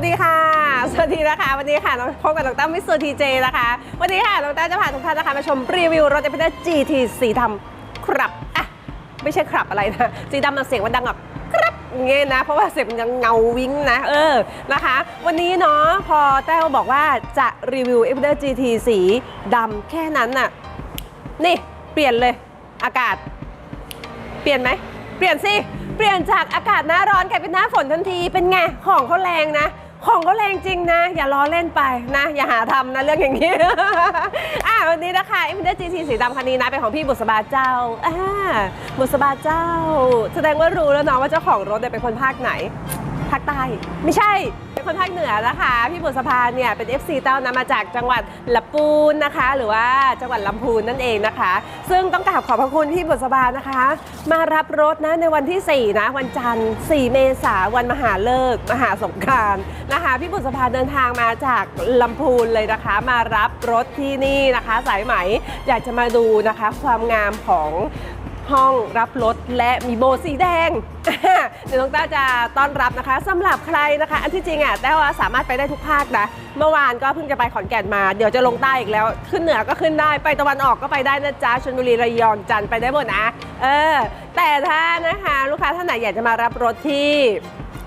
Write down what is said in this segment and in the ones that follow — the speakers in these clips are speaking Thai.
วัสดีค่ะ สวัสดีนะคะ วันนี้ค่ะน้องพบกับน้องตั้มมิสเตอร์ทีเจนะคะ วันนี้ค่ะน้องตั้มจะพาทุกท่านนะคะมาชมรีวิวรถ a อ p เ d GT สีดำครับอะไม่ใช่ครับอะไรนะสีดำมันเสียงมันดังแบบครับเงี้ยนะ เพราะว่าเสียงมันยังเงาวิ้งนะ เออนะคะ วันนี้เนาะพอแต้วบอกว่าจะรีวิว a อ p เ d GT สีดำแค่นั้นน่ะนี่เปลี่ยนเลยอากาศ เปลี่ยนไหมเปลี่ยนสิเปลี่ยนจากอากาศหน้าร้อนกลายเป็นหน้าฝนทันที เป็นไง ของเขาแรงนะ ของก็แรงจริงนะ อย่าล้อเล่นไปนะ อย่าหาทำนะเรื่องอย่างนี้ อะวันนี้นะคะอิมเดจีซีสีดำคันนี้นะเป็นของพี่บุษบาเจ้าอ่าบุษบาเจ้า แสดงว่ารู้แล้วเนาะว่าเจ้าของรถเนี่ยเป็นคนภาคไหน ภาคใต้ ไม่ใช่ เป็นคนภาคเหนือนะคะ พี่บุษภาเนี่ยเป็น FC เต้านะมาจากจังหวัดลำปูนนะคะ หรือว่าจังหวัดลำพูนนั่นเองนะคะ ซึ่งต้องกราบขอบพระคุณพี่บุษภานะคะ มารับรถนะในวันที่ 4 นะ วันจันทร์ 4 เมษายนวันมหาเลิกมหาสงกานต์นะคะ พี่บุษภาเดินทางมาจากลำพูนเลยนะคะ มารับรถที่นี่นะคะ สายไหมอยากจะมาดูนะคะ ความงามของ ห้องรับรถและมีโบสีแดงเดี๋ยวน้องแต้วจะต้อนรับนะคะสำหรับใครนะคะ อันที่จริงอะแต้วว่าสามารถไปได้ทุกภาคนะเมื่อวานก็เพิ่งจะไปขอนแก่นมา เดี๋ยวจะลงใต้อีกแล้ว ขึ้นเหนือก็ขึ้นได้ไปตะวันออกก็ไปได้นะจ๊ะชลบุรีระยองจันทร์ไปได้หมดนะเออ แต่ถ้านะคะลูกค้าท่านไหนอยากจะมารับรถที่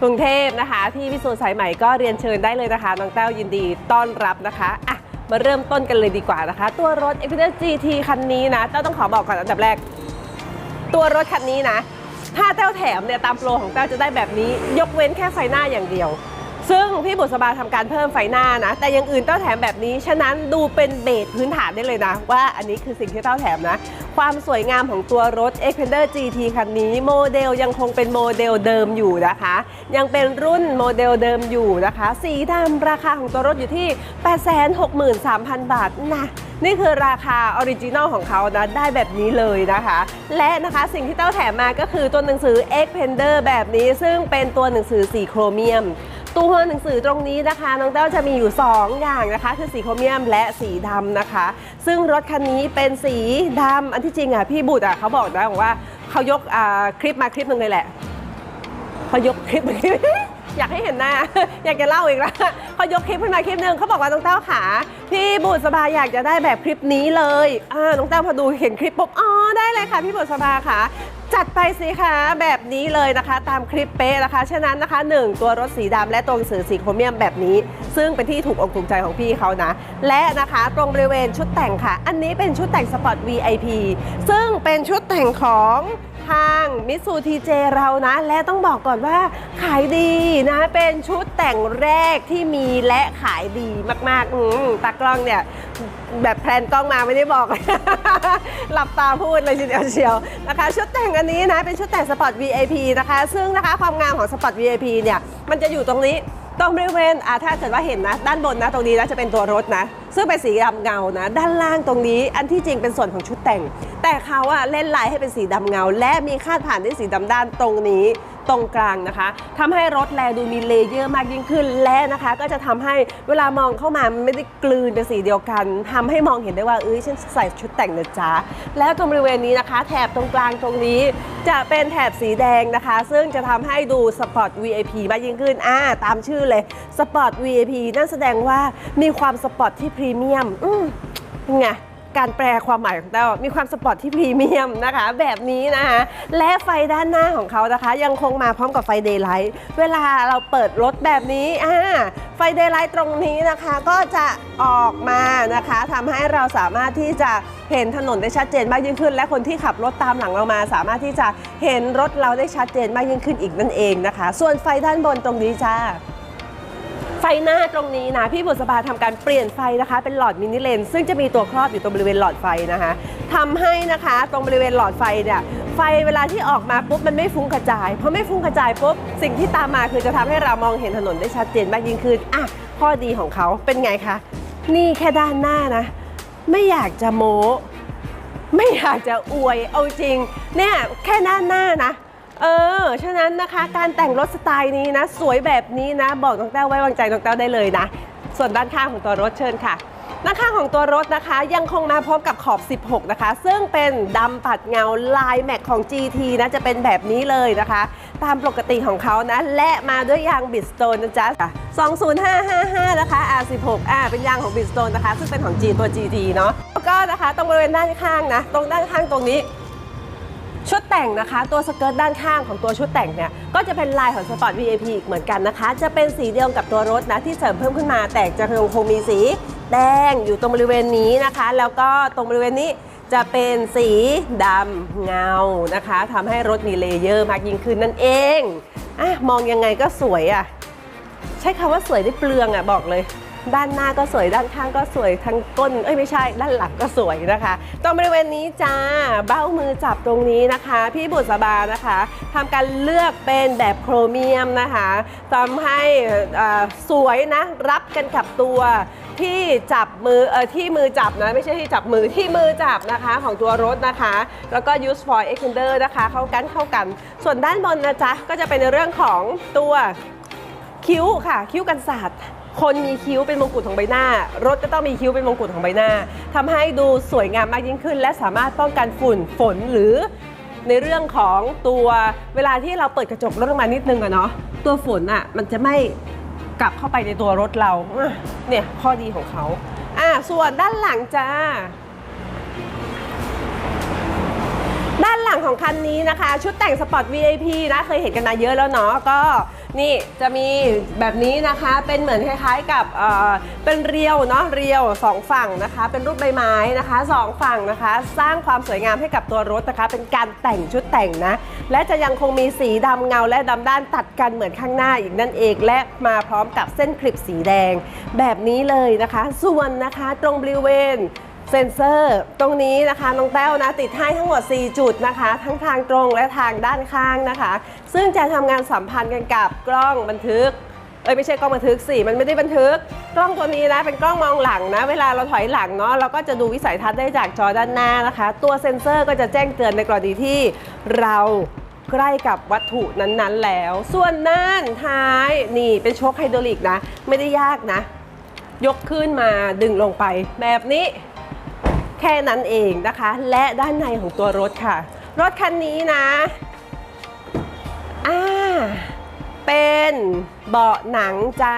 กรุงเทพนะคะ ที่พิสูจน์สายใหม่ก็เรียนเชิญได้เลยนะคะน้องแต้วยินดีต้อนรับนะคะอะมาเริ่มต้นกันเลยดีกว่านะคะ ตัวรถ e x p e d i GT คันนี้นะแต้วต้องขอบอกก่อนอันดับแรก ตัวรถคันนี้นะ ถ้าแต้วแถมเนี่ยตามโปรของแต้วจะได้แบบนี้ ยกเว้นแค่ไฟหน้าอย่างเดียว ซึ่งพี่บุษบาทำการเพิ่มไฟหน้านะ แต่ยังอื่นแต้วแถมแบบนี้ ฉะนั้นดูเป็นเบสพื้นฐานได้เลยนะ ว่าอันนี้คือสิ่งที่แต้วแถมนะ ความสวยงามของตัวรถ e x p e n d e r GT คันนี้โมเดลยังคงเป็นโมเดลเดิมอยู่นะคะ ยังเป็นรุ่นโมเดลเดิมอยู่นะคะ สีดำราคาของตัวรถอยู่ที่ 863,000 บาทนะนี่คือราคาออริจินอลของเขานะได้แบบนี้เลยนะคะ และนะคะสิ่งที่เต้าแถมมาก็คือตัวหนังสือ X Pender แบบนี้ ซึ่งเป็นตัวหนังสือสีโครเมียม ตัวหนังสือตรงนี้นะคะ น้องเต้าจะมีอยู่ 2 อย่างนะคะ คือสีโครเมียมและสีดำนะคะ ซึ่งรถคันนี้เป็นสีดำอันที่จริงอะพี่บุตรอะเขาบอกนะบอกว่าเขายกคลิปมาคลิปหนึ่งเลยแหละเขายกคลิป อยากให้เห็นหน้า อยากจะเล่าอีกแล้วเขายกคลิปขึ้นมาคลิปหนึ่งเขาบอกว่าน้องเต้าขาพี่บุษบาอยากจะได้แบบคลิปนี้เลยอ่าน้องเต้าพอดูเห็นคลิปปุ๊บอ๋อได้เลยค่ะพี่บุษบาค่ะจัดไปสิคะแบบนี้เลยนะคะ ตามคลิปเป๊ะนะคะ ฉะนั้นนะคะ 1 ตัวรถสีดำและตัวหนังสือสีโครเมียมแบบนี้ ซึ่งเป็นที่ถูกอกถูกใจของพี่เขานะ และนะคะตรงบริเวณชุดแต่งค่ะ อันนี้เป็นชุดแต่งสปอร์ต VIP ซึ่งเป็นชุดแต่งของ ทางมิสูทีเจเรานะ และต้องบอกก่อนว่าขายดีนะ เป็นชุดแต่งแรกที่มีและขายดีมากๆอืมตากล้องเนี่ยแบบแพลนกล้องมาไม่ได้บอก หลับตาพูดเลยทีเดียวเชียวนะคะ ชุดแต่งอันนี้นะ เป็นชุดแต่งสปอร์ต VIP นะคะ ซึ่งนะคะความงามของสปอร์ต VIP เนี่ย มันจะอยู่ตรงนี้ ตรงบริเวณอ่าถ้าเกิดว่าเห็นนะ ด้านบนนะตรงนี้นะจะเป็นตัวรถนะ ซึ่งเป็นสีดำเงานะ ด้านล่างตรงนี้อันที่จริงเป็นส่วนของชุดแต่ง แต่เขาอะเล่นลายให้เป็นสีดำเงา และมีคาดผ่านด้วยสีดำด้านตรงนี้ ตรงกลางนะคะทำให้รถแลดูมีเลเยอร์มากยิ่งขึ้น และนะคะ ก็จะทำให้เวลามองเข้ามาไม่ได้กลืนเป็นสีเดียวกันทำให้มองเห็นได้ว่าเอ้ยฉันใส่ชุดแต่งนะจ๊ะแล้วตรงบริเวณนี้นะคะ แถบตรงกลางตรงนี้ จะเป็นแถบสีแดงนะคะ ซึ่งจะทำให้ดูสปอร์ต VIP มากยิ่งขึ้นอ่าตามชื่อเลยสปอร์ต VIP นั่นแสดงว่ามีความสปอร์ตที่พรีเมียมอืมไง การแปลความหมายของเต้ามีความสปอร์ตที่พรีเมียมนะคะ แบบนี้นะคะและไฟด้านหน้าของเขานะคะ ยังคงมาพร้อมกับไฟเดย์ไลท์เวลาเราเปิดรถแบบนี้อ่าไฟเดย์ไลท์ตรงนี้นะคะก็จะออกมานะคะทำให้เราสามารถที่จะเห็นถนนได้ชัดเจนมากยิ่งขึ้น และคนที่ขับรถตามหลังเรามา สามารถที่จะเห็นรถเราได้ชัดเจนมากยิ่งขึ้นอีกนั่นเองนะคะ ส่วนไฟด้านบนตรงนี้จ้า ไฟหน้าตรงนี้นะ พี่บุษบาทำการเปลี่ยนไฟนะคะ เป็นหลอดมินิเลนซึ่งจะมีตัวครอบอยู่ตรงบริเวณหลอดไฟนะคะทำให้นะคะตรงบริเวณหลอดไฟเนี่ยไฟเวลาที่ออกมาปุ๊บมันไม่ฟุ้งกระจายเพอไม่ฟุ้งกระจายปุ๊บสิ่งที่ตามมาคือจะทำให้เรามองเห็นถนนได้ชัดเจนมากยิ่งขึ้นอะข้อดีของเขาเป็นไงคะนี่แค่ด้านหน้านะ ไม่อยากจะโม้ไม่อยากจะอวยเอาจริงเนี่ยแค่ด้านหน้านะ เออ ฉะนั้นนะคะการแต่งรถสไตล์นี้นะ สวยแบบนี้นะ บอกน้องแต้วไว้วางใจน้องแต้วได้เลยนะ ส่วนด้านข้างของตัวรถเชิญค่ะด้านข้างของตัวรถนะคะ ยังคงมาพร้อมกับขอบ 16 นะคะ ซึ่งเป็นดำปัดเงาลายแม็กของ GT นะจะเป็นแบบนี้เลยนะคะ ตามปกติของเขานะ และมาด้วยยางบิดสโตนนะจ๊ะ 20555 นะคะ R16 อ่าเป็นยางของบิดสโตนนะคะ ซึ่งเป็นของ G ตัว GT เนาะแล้วก็นะคะ ตรงบริเวณด้านข้างนะ ตรงด้านข้างตรงนี้ ชุดแต่งนะคะ ตัวสเกิร์ตด้านข้างของตัวชุดแต่งเนี่ยก็จะเป็นลายของสปอร์ต VIP อีกเหมือนกันนะคะ จะเป็นสีเดียวกับตัวรถนะที่เสริมเพิ่มขึ้นมา แต่จะยังคงมีสีแดงอยู่ตรงบริเวณนี้นะคะ แล้วก็ตรงบริเวณนี้จะเป็นสีดำเงานะคะทำให้รถมีเลเยอร์มากยิ่งขึ้นนั่นเองอะมองยังไงก็สวยอะใช้คำว่าสวยได้เปลืองอะบอกเลย ด้านหน้าก็สวยด้านข้างก็สวยทั้งก้นเอ้ยไม่ใช่ด้านหลังก็สวยนะคะตรงบริเวณนี้จ้าเบ้ามือจับตรงนี้นะคะ พี่บุษบานะคะทำการเลือกเป็นแบบโครเมียมนะคะทำให้สวยนะรับกันกับตัวที่จับมือเออที่มือจับนะไม่ใช่ที่จับมือที่มือจับนะคะของตัวรถนะคะ แล้วก็ use for extender นะคะเข้ากันเข้ากัน ส่วนด้านบนนะจ๊ะก็จะเป็นในเรื่องของตัวคิ้วค่ะ คิ้วกันศาสตร์ คนมีคิ้วเป็นมงกุฎของใบหน้า รถก็ต้องมีคิ้วเป็นมงกุฎของใบหน้าทำให้ดูสวยงามมากยิ่งขึ้น และสามารถป้องกันฝุ่นฝนหรือในเรื่องของตัวเวลาที่เราเปิดกระจกรถออกมานิดนึงอะเนาะตัวฝนอะมันจะไม่กลับเข้าไปในตัวรถเราเนี่ยข้อดีของเขาอะส่วนด้านหลังจ้า ด้านหลังของคันนี้นะคะ ชุดแต่งสปอร์ต VIP นะเคยเห็นกันมาเยอะแล้วเนาะก็ นี่จะมีแบบนี้นะคะเป็นเหมือนคล้ายๆกับเอ่อเป็นเรียวเนาะเรียวสองฝั่งนะคะ เป็นรูปใบไม้นะคะสองฝั่งนะคะ สร้างความสวยงามให้กับตัวรถนะคะ เป็นการแต่งชุดแต่งนะ และจะยังคงมีสีดำเงาและดำด้านตัดกันเหมือนข้างหน้าอีกนั่นเอง และมาพร้อมกับเส้นคลิปสีแดง แบบนี้เลยนะคะ ส่วนนะคะตรงบริเวณ เซ็นเซอร์ ตรงนี้นะคะน้องแต้วนะติดให้ทั้งหมด 4 จุดนะคะ ทั้งทางตรงและทางด้านข้างนะคะ ซึ่งจะทำงานสัมพันธ์กันกับกล้องบันทึกเอ้ยไม่ใช่กล้องบันทึกสิมันไม่ได้บันทึก กล้องตัวนี้นะเป็นกล้องมองหลังนะ เวลาเราถอยหลังเนาะเราก็จะดูวิสัยทัศน์ได้จากจอด้านหน้านะคะ ตัวเซ็นเซอร์ก็จะแจ้งเตือนในกรณีที่เราใกล้กับวัตถุนั้นๆ แล้ว ส่วนน่านท้ายนี่เป็นโชคไฮดรอลิกนะ ไม่ได้ยากนะ ยกขึ้นมาดึงลงไปแบบนี้ แค่นั้นเองนะคะ และด้านในของตัวรถค่ะ รถคันนี้นะอ่าเป็นเบาะหนังจ้า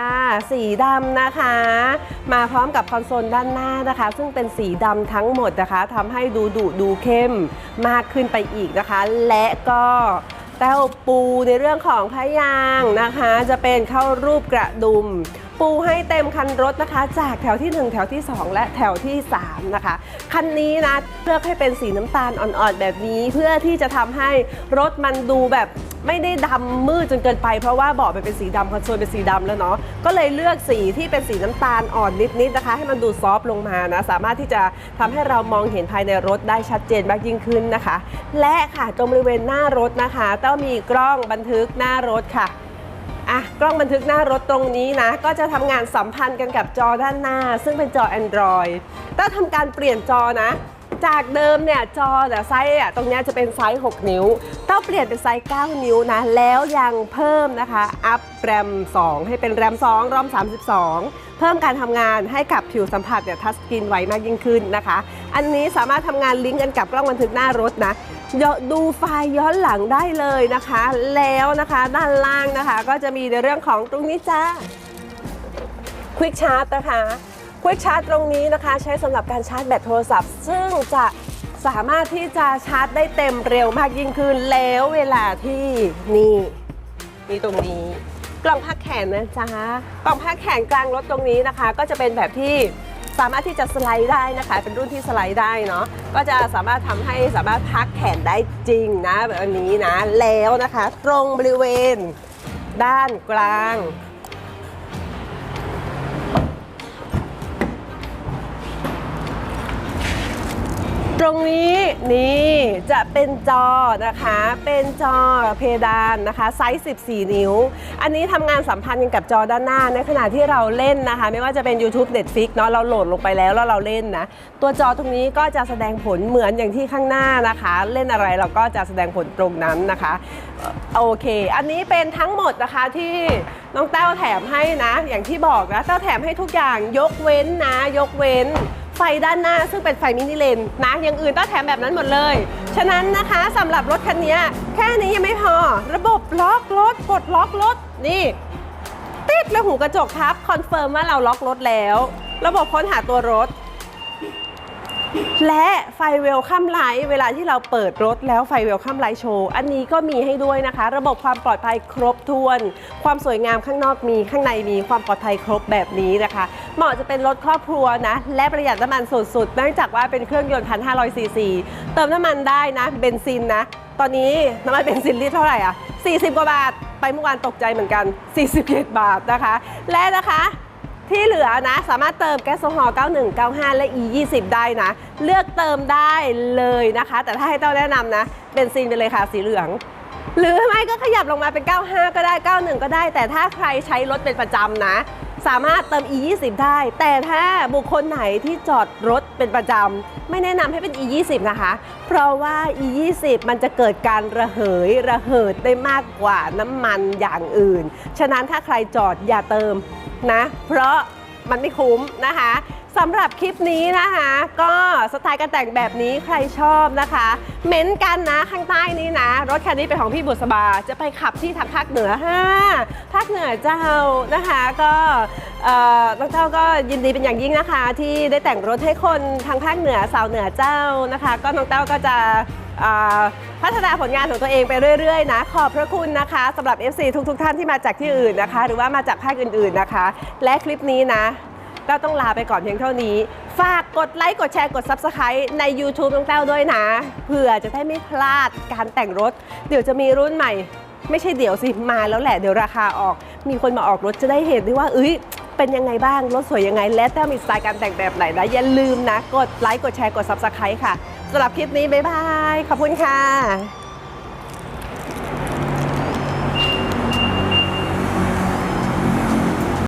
สีดำนะคะ มาพร้อมกับคอนโซลด้านหน้านะคะ ซึ่งเป็นสีดำทั้งหมดนะคะทำให้ดูดุดูเข้มมากขึ้นไปอีกนะคะ และก็แต้วปูในเรื่องของพยางค์นะคะ จะเป็นเข้ารูปกระดุม ปูให้เต็มคันรถนะคะ จากแถวที่ 1 แถวที่ 2 และแถวที่ 3 นะคะ คันนี้นะเลือกให้เป็นสีน้ำตาลอ่อนๆแบบนี้ เพื่อที่จะทำให้รถมันดูแบบไม่ได้ดำมืดจนเกินไปเพราะว่าเบาะมันเป็นสีดำคอนโซลเป็นสีดำแล้วเนาะก็เลยเลือกสีที่เป็นสีน้ำตาลอ่อนนิดๆนะคะ ให้มันดูซอฟต์ลงมานะ สามารถที่จะทำให้เรามองเห็นภายในรถได้ชัดเจนมากยิ่งขึ้นนะคะ และค่ะตรงบริเวณหน้ารถนะคะ ต้องมีกล้องบันทึกหน้ารถค่ะ อะกล้องบันทึกหน้ารถตรงนี้นะ ก็จะทำงานสัมพันธ์กันกับจอด้านหน้า ซึ่งเป็นจอ Android ถ้าทำการเปลี่ยนจอนะ จากเดิมเนี่ยจอแต่ไซส์อะตรงนี้จะเป็นไซส์ 6 นิ้ว ต้องเปลี่ยนเป็นไซส์ 9 นิ้วนะ แล้วยังเพิ่มนะคะ อัพแรม 2 ให้เป็นแรม 2 รอม 32 เพิ่มการทำงานให้กับผิวสัมผัสเนี่ยทัชสกรีนไวมากยิ่งขึ้นนะคะ อันนี้สามารถทำงานลิงก์กันกับกล้องบันทึกหน้ารถนะดูไฟล์ย้อนหลังได้เลยนะคะ แล้วนะคะด้านล่างนะคะ ก็จะมีในเรื่องของตรงนี้จ้า Quick Charge นะคะ Quick Charge ตรงนี้นะคะ ใช้สำหรับการชาร์จแบตโทรศัพท์ ซึ่งจะสามารถที่จะชาร์จได้เต็มเร็วมากยิ่งขึ้นแล้วเวลาที่นี่นี่ตรงนี้ กล่องพักแขนนะจ๊ะกล่องพักแขนกลางรถตรงนี้นะคะ ก็จะเป็นแบบที่ สามารถที่จะสไลด์ได้นะคะ เป็นรุ่นที่สไลด์ได้เนาะก็จะสามารถทำให้สามารถพักแขนได้จริงนะแบบนี้นะแล้วนะคะ ตรงบริเวณด้านกลาง รงนี้นี่จะเป็นจอนะคะเป็นจอเพดานนะคะไซส์ 14 นิ้ว อันนี้ทำงานสัมพันธ์กันกับจอด้านหน้า ในขณะที่เราเล่นนะคะ ไม่ว่าจะเป็น YouTube Netflix เนาะเราโหลดลงไปแล้วแล้วเราเล่นนะ ตัวจอตรงนี้ก็จะแสดงผลเหมือนอย่างที่ข้างหน้านะคะ เล่นอะไรเราก็จะแสดงผลตรงนั้นนะคะโอเค อันนี้เป็นทั้งหมดนะคะที่น้องแต้วแถมให้นะ อย่างที่บอกนะแต้วแถมให้ทุกอย่างยกเว้นนะ ยกเว้น ไฟด้านหน้าซึ่งเป็นไฟมินิเลนนะอย่างอื่นต้องแถมแบบนั้นหมดเลย ฉะนั้นนะคะสำหรับรถคันนี้แค่นี้ยังไม่พอ ระบบล็อกรถกดล็อกรถนี่ติดแล้วหูกระจกทับคอนเฟิร์มว่าเราล็อกรถแล้ว ระบบค้นหาตัวรถ และไฟเวลคัมไลท์เวลาที่เราเปิดรถแล้วไฟเวลคัมไลท์โชว์ อันนี้ก็มีให้ด้วยนะคะ ระบบความปลอดภัยครบถ้วน ความสวยงามข้างนอกมีข้างในมีความปลอดภัยครบแบบนี้นะคะ เหมาะจะเป็นรถครอบครัวนะ และประหยัดน้ำมันสุดๆเนื่องจากว่าเป็นเครื่องยนต์1,500ซีซีเติมน้ำมันได้นะเบนซินนะ ตอนนี้น้ำมันเบนซินลิตรเท่าไหร่อะ40 กว่าบาท ไปเมื่อวานตกใจเหมือนกัน 47 บาทนะคะ และนะคะ ที่เหลือนะ สามารถเติมแก๊สโซฮอล์91 95 และ E 20 ได้นะ เลือกเติมได้เลยนะคะ แต่ถ้าให้เต้าแนะนำนะเบนซินไปเลยค่ะสีเหลือง หรือไม่ก็ขยับลงมาเป็น 95 ก็ได้ 91 ก็ได้ แต่ถ้าใครใช้รถเป็นประจำนะ สามารถเติม E 20 ได้ แต่ถ้าบุคคลไหนที่จอดรถเป็นประจำ ไม่แนะนำให้เป็น E 20 นะคะ เพราะว่า E 20 มันจะเกิดการระเหยระเหิดได้มากกว่าน้ำมันอย่างอื่น ฉะนั้นถ้าใครจอดอย่าเติมนะ เพราะมันไม่คุ้มนะคะ สำหรับคลิปนี้นะคะ ก็สไตล์การแต่งแบบนี้ใครชอบนะคะ เม้นต์กันนะข้างใต้นี้นะ รถคันนี้เป็นของพี่บุษบาจะไปขับที่ทางภาคเหนือฮ่าภาคเหนือเจ้านะคะก็เอ่อน้องเจ้าก็ยินดีเป็นอย่างยิ่งนะคะ ที่ได้แต่งรถให้คนทางภาคเหนือสาวเหนือเจ้านะคะ ก็น้องเต้าก็จะพัฒนาผลงานของตัวเองไปเรื่อยๆนะ ขอบพระคุณนะคะสำหรับ FC ทุกๆ ท่านที่มาจากที่อื่นนะคะ หรือว่ามาจากภาคอื่นๆนะคะ และคลิปนี้นะ เราต้องลาไปก่อนเพียงเท่านี้ ฝากกดไลค์ กดแชร์ กด Subscribe ใน YouTube น้องแต้วด้วยนะ เผื่อจะได้ไม่พลาดการแต่งรถ เดี๋ยวจะมีรุ่นใหม่ ไม่ใช่เดี๋ยวสิ มาแล้วแหละ เดี๋ยวราคาออก มีคนมาออกรถจะได้เห็นด้วยว่า เอ้ย เป็นยังไงบ้าง รถสวยยังไง และแต้วมีสไตล์การแต่งแบบไหนนะ อย่าลืมนะ กดไลค์ กดแชร์ กด Subscribe ค่ะสำหรับคลิปนี้บ๊ายบาย ขอบคุณค่ะ